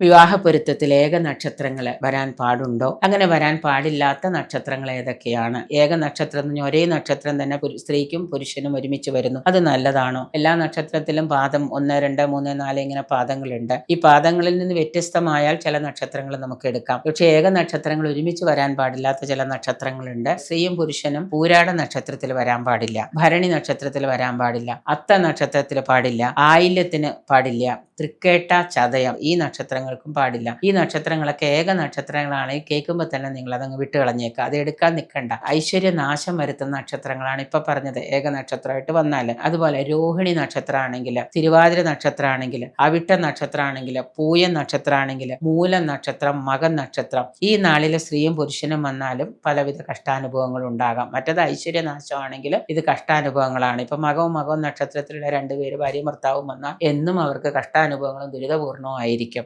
വിവാഹ പൊരുത്തത്തിൽ ഏക നക്ഷത്രങ്ങൾ വരാൻ പാടുണ്ടോ? അങ്ങനെ വരാൻ പാടില്ലാത്ത നക്ഷത്രങ്ങൾ ഏതൊക്കെയാണ്? ഏക നക്ഷത്രം എന്ന് ഒരേ നക്ഷത്രം തന്നെ സ്ത്രീക്കും പുരുഷനും ഒരുമിച്ച് വരുന്നു. അത് നല്ലതാണോ? എല്ലാ നക്ഷത്രത്തിലും പാദം ഒന്ന് രണ്ട് മൂന്ന് നാല് ഇങ്ങനെ പാദങ്ങളുണ്ട്. ഈ പാദങ്ങളിൽ നിന്ന് വ്യത്യസ്തമായാൽ ചില നക്ഷത്രങ്ങൾ നമുക്ക് എടുക്കാം. പക്ഷേ ഏക നക്ഷത്രങ്ങൾ ഒരുമിച്ച് വരാൻ പാടില്ലാത്ത ചില നക്ഷത്രങ്ങളുണ്ട്. സ്ത്രീയും പുരുഷനും പൂരാട നക്ഷത്രത്തിൽ വരാൻ പാടില്ല. ഭരണി നക്ഷത്രത്തിൽ വരാൻ പാടില്ല. അത്ത നക്ഷത്രത്തിൽ പാടില്ല. ആയില്യത്തിന് പാടില്ല. തൃക്കേട്ട ചതയം. ഈ നക്ഷത്രങ്ങൾക്കും പാടില്ല. ഈ നക്ഷത്രങ്ങളൊക്കെ ഏക നക്ഷത്രങ്ങളാണ്. കേൾക്കുമ്പോൾ തന്നെ നിങ്ങൾ അതങ്ങ് വിട്ട് കളഞ്ഞേക്കുക അത് എടുക്കാൻ നിൽക്കണ്ട ഐശ്വര്യ നാശം വരുത്തുന്ന നക്ഷത്രങ്ങളാണ് ഇപ്പൊ പറഞ്ഞത്. ഏക നക്ഷത്രമായിട്ട് വന്നാൽ അതുപോലെ രോഹിണി നക്ഷത്രമാണെങ്കിൽ തിരുവാതിര നക്ഷത്രമാണെങ്കിൽ അവിട്ട നക്ഷത്രമാണെങ്കിൽ പൂയൻ നക്ഷത്രമാണെങ്കിൽ മൂലം നക്ഷത്രം മകൻ നക്ഷത്രം. ഈ നാളിലെ സ്ത്രീയും പുരുഷനും വന്നാലും പലവിധ കഷ്ടാനുഭവങ്ങൾ ഉണ്ടാകാം. മറ്റത് ഐശ്വര്യനാശമാണെങ്കിൽ ഇത് കഷ്ടാനുഭവങ്ങളാണ്. ഇപ്പൊ മകവും മകവും നക്ഷത്രത്തിലുള്ള രണ്ടുപേര് ഭാര്യ ഭർത്താവും വന്നാൽ എന്നും അവർക്ക് കഷ്ടാനുഭവങ്ങളും ദുരിതപൂർണവും ആയിരിക്കും